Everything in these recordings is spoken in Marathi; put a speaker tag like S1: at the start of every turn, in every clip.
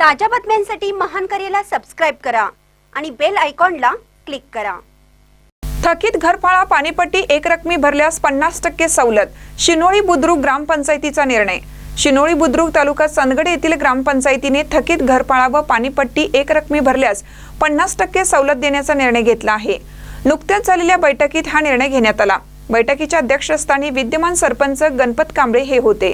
S1: ताज्या बातम्यांसाठी महान करेला सबस्क्राईब करा आणि बेल आयकॉनला क्लिक करा.
S2: थकीत घरफाळा पाणीपट्टी एक रकमी भरल्यास पन्नास टक्के सवलत शिनोळी बुद्रुक ग्रामपंचायतीचा निर्णय. शिनोळी बुद्रुक तालुका सनगड येथील ग्रामपंचायतीने थकीत घरफाळा व पाणीपट्टी एक रकमी भरल्यास पन्नास टक्के सवलत देण्याचा निर्णय घेतला आहे. नुकत्याच झालेल्या बैठकीत हा निर्णय घेण्यात आला. बैठकीच्या अध्यक्षस्थानी विद्यमान सरपंच गणपत कांबळे हे होते.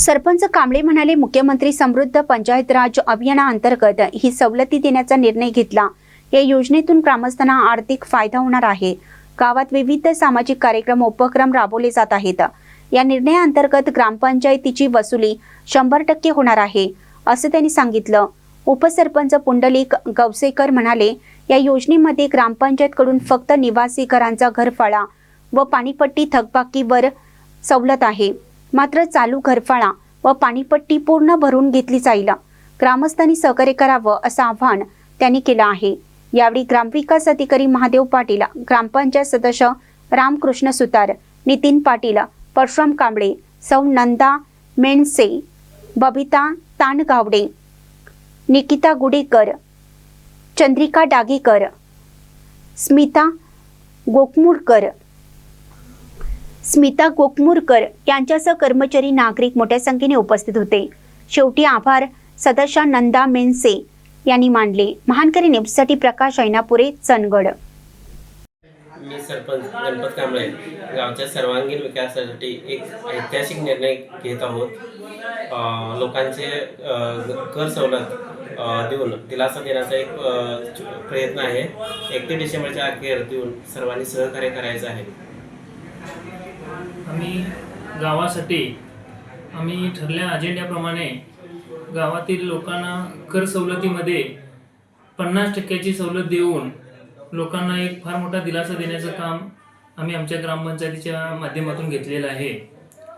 S3: सरपंच कांबळे म्हणाले मुख्यमंत्री समृद्ध पंचायत राज अभियानाअंतर्गत ही सवलती देण्याचा निर्णय घेतला. या योजनेतून ग्रामस्थांना आर्थिक फायदा होणार आहे. गावात विविध सामाजिक कार्यक्रम उपक्रम राबवले जात आहेत. या निर्णयाअंतर्गत ग्रामपंचायतीची वसुली शंभर टक्के होणार आहे असं त्यांनी सांगितलं. उपसरपंच पुंडलिक गवसेकर म्हणाले या योजनेमध्ये ग्रामपंचायतकडून फक्त निवासी घरांचा घरफाळा व पाणीपट्टी थकबाकीवर सवलत आहे. मात्र चालू घरफाळा व पाणीपट्टी पूर्ण भरून घेतली जाईल. ग्रामस्थांनी सहकार्य करावं असं आवाहन त्यांनी केलं आहे. यावेळी ग्रामविकास अधिकारी महादेव पाटील ग्रामपंचायत सदस्य रामकृष्ण सुतार नितीन पाटील परशुराम कांबळे सौ नंदा मेणसे बबिता तानगावडे निकिता गुडेकर चंद्रिका डागेकर स्मिता गोकमुळकर स्मिता गोकमुरकर यांच्यासह कर्मचारी नागरिक मोठ्या संख्येने उपस्थित होते. शेवटी आभार सदस्या नंदा मेनसे यांनी मांडले महानकरी न्यूजसाठी प्रकाश ऐनापुरे चंदगड.
S4: मी सरपंच गणपत कांबळे. गावच्या सर्वांगीण विकासासाठी एक ऐतिहासिक निर्णय घेत आहोत. लोकांचे कर सवलत देऊन दिलासा देण्याचा एक प्रयत्न आहे. एकतीस डिसेंबरच्या अखेर देऊन सर्वांनी सहकार्य करायचं आहे.
S5: आम्ही गावासाठी आम्ही ठरल्या अजेंड्याप्रमाणे गावातील लोकांना कर सवलतीमध्ये पन्नास टक्क्याची सवलत देऊन लोकांना एक फार मोठा दिलासा देण्याचं काम आम्ही आमच्या ग्रामपंचायतीच्या माध्यमातून घेतलेलं आहे.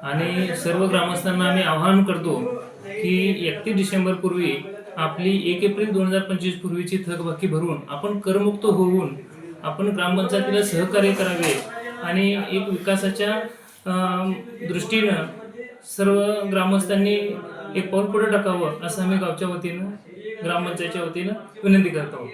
S5: आणि सर्व ग्रामस्थांना आम्ही आवाहन करतो की एकतीस डिसेंबरपूर्वी आपली एक एप्रिल दोन हजार पंचवीस पूर्वीची थकबाकी भरून आपण करमुक्त होऊन आपण ग्रामपंचायतीला सहकार्य करावे आणि एक विकासाच्या दृष्टीनं सर्व ग्रामस्थांनी एक पाऊल पुढे टाकावं असं आम्ही गावच्या वतीनं ग्रामपंचायतच्या वतीनं विनंती करतो.